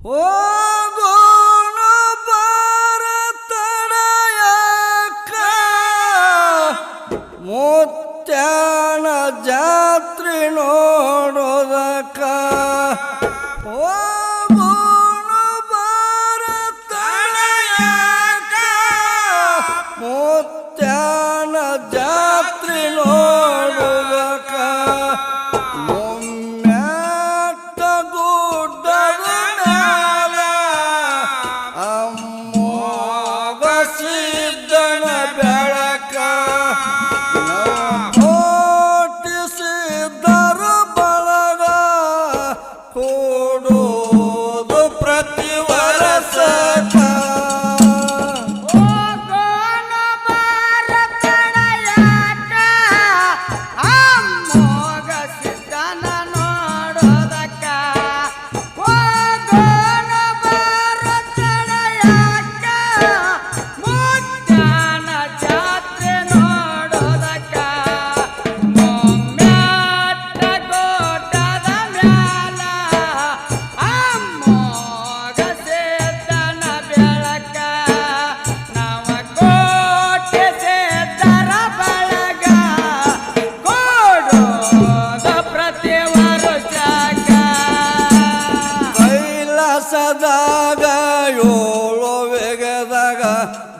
Whoa!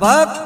भक्त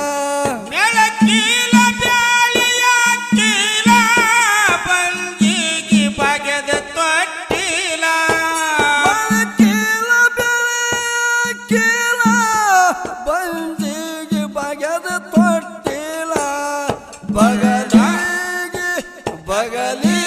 Magali.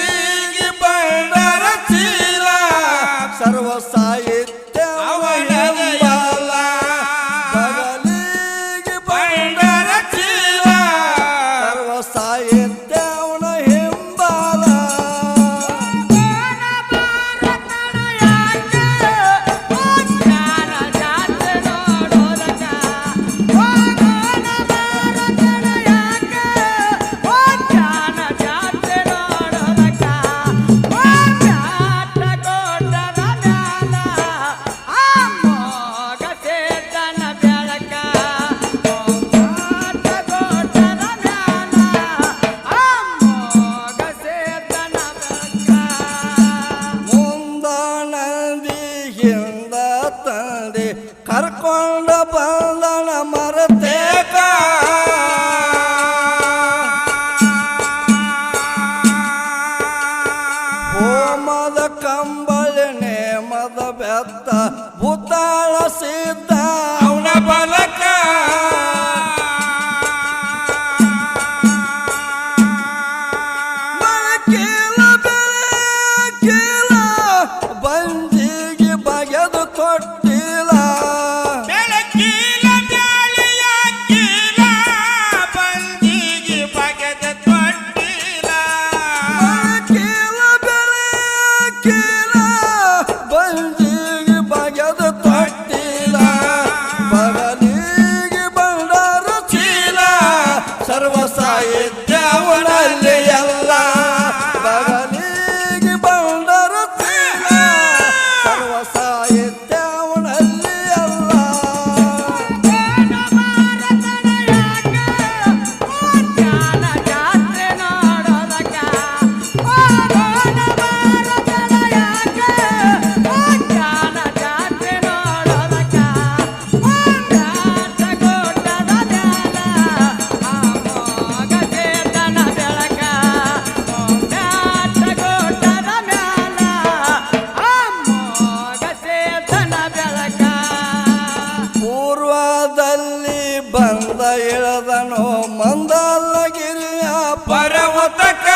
ಇಳದನು ಮಂದಲ್ಲಗಿರಿಯ ಪರ್ವತಕ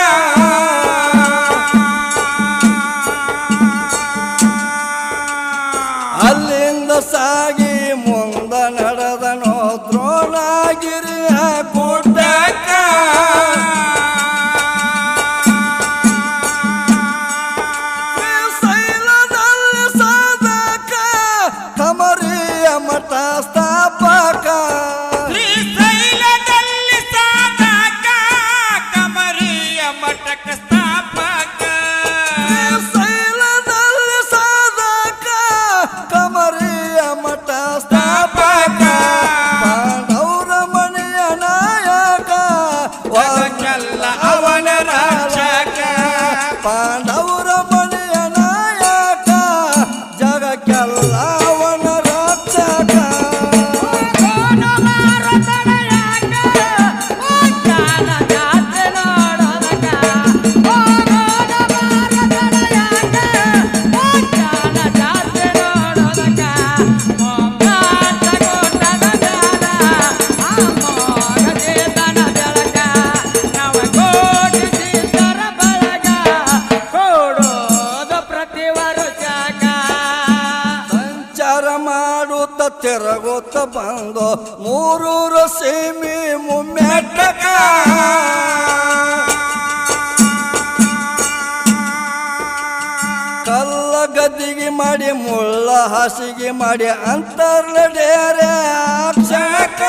ತೆರಗೋತ ಬಂದೋ ಮೂರೂರು ಸೀಮಿ ಮುಮ್ಮೆಟ್ಟಕ ಕಲ್ಲ ಗದ್ದಿಗೆ ಮಾಡಿ ಮುಳ್ಳ ಹಾಸಿಗೆ ಮಾಡಿ ಅಂತರ್ಲ ಡೇರೆ ಅಕ್ಷಕ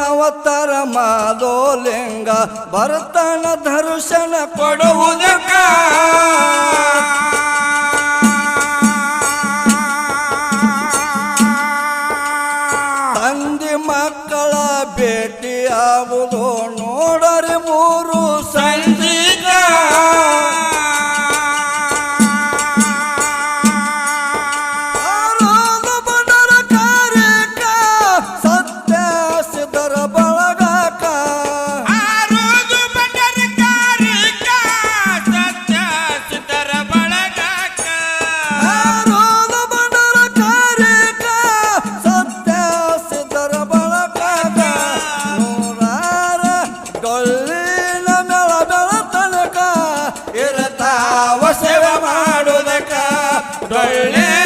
ಅವತಾರ ಮಾದೋಲಿಂಗ ಭರತನ ದರ್ಶನ ಕೊಡುವುದಕ್ಕ 万人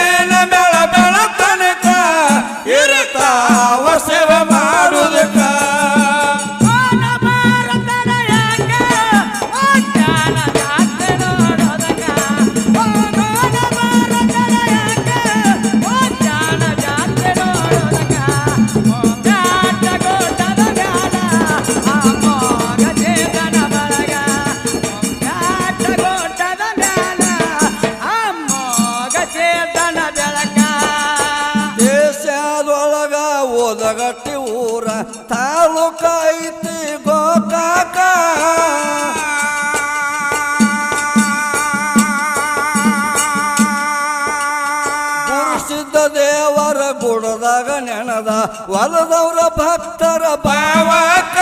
ಹೊಲದವ್ರ ಭಕ್ತರ ಭಾವಕ